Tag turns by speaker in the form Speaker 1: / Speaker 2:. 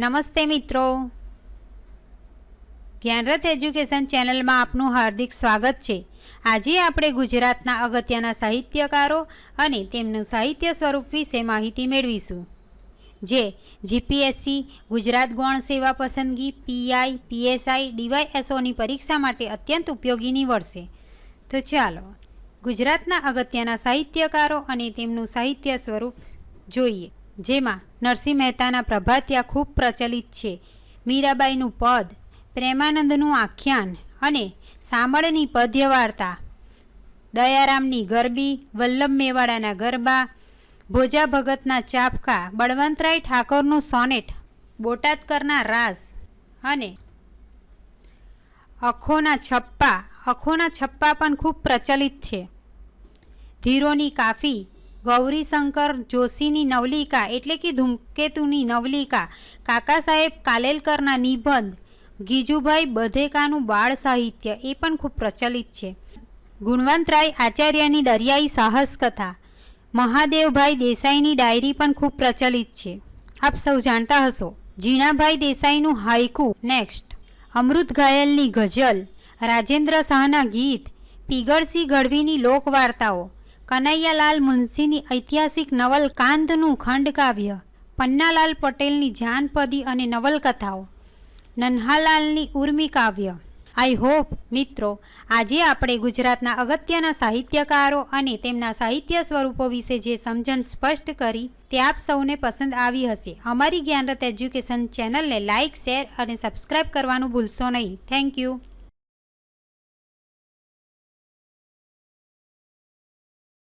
Speaker 1: નમસ્તે મિત્રો. જ્ઞાનરથ એજ્યુકેશન ચેનલમાં આપનું હાર્દિક સ્વાગત છે. આજે આપણે ગુજરાતના અગત્યના સાહિત્યકારો અને તેમનું સાહિત્ય સ્વરૂપ વિશે માહિતી મેળવીશું. જે જીપીએસસી, ગુજરાત ગૌણ સેવા પસંદગી, પીઆઈ, પીએસઆઈ, ડીવાયએસઓની પરીક્ષા માટે અત્યંત ઉપયોગી નીવડશે. તો ચાલો, ગુજરાતના અગત્યના સાહિત્યકારો અને તેમનું સાહિત્ય સ્વરૂપ જોઈએ. જેમાં નરસિંહ મહેતાના પ્રભાતિયા ખૂબ પ્રચલિત છે. મીરાબાઈનું પદ, પ્રેમાનંદનું આખ્યાન અને સાંભળની પદ્ય વાર્તા દયારામની ગરબી, વલ્લભ મેવાડાના ગરબા, ભોજા ભગતના ચાપકા, બળવંતરાય ઠાકોરનું સોનેટ, બોટાદકરના રાસ અને અખોના છપ્પા. અખોના છપ્પા પણ ખૂબ પ્રચલિત છે. ધીરોની કાફી ગૌરીશંકર જોશીની નવલિકા એટલે કે ધૂમકેતુની નવલિકા. કાકા સાહેબ કાલેલકરના નિબંધ, ગીજુભાઈ બધેકાનું બાળ સાહિત્ય, એ પણ ખૂબ પ્રચલિત છે. ગુણવંતરાય આચાર્યની દરિયાઈ સાહસ કથા મહાદેવભાઈ દેસાઈની ડાયરી પણ ખૂબ પ્રચલિત છે. આપ સૌ જાણતા હશો. જીણાભાઈ દેસાઈનું હાઈકુ નેક્સ્ટ. અમૃત ઘાયલની ગઝલ, રાજેન્દ્ર શાહના ગીત, પીગળસિંહ ગઢવીની લોકવાર્તાઓ. કનૈયાલાલ મુનશીની ઐતિહાસિક નવલ કાંદનું ખંડકાવ્ય, પન્નાલાલ પટેલની જાનપદી અને નવલકથાઓ, નન્હાલાલની ઉર્મી કાવ્ય. આઈ હોપ મિત્રો, આજે આપણે ગુજરાતના અગત્યના સાહિત્યકારો અને તેમના સાહિત્ય સ્વરૂપો વિશે જે સમજણ સ્પષ્ટ કરી તે આપ સૌને પસંદ આવી હશે. અમારી જ્ઞાનરત એજ્યુકેશન ચેનલને લાઇક શેર અને સબસ્ક્રાઇબ કરવાનું ભૂલશો નહીં. Thank you.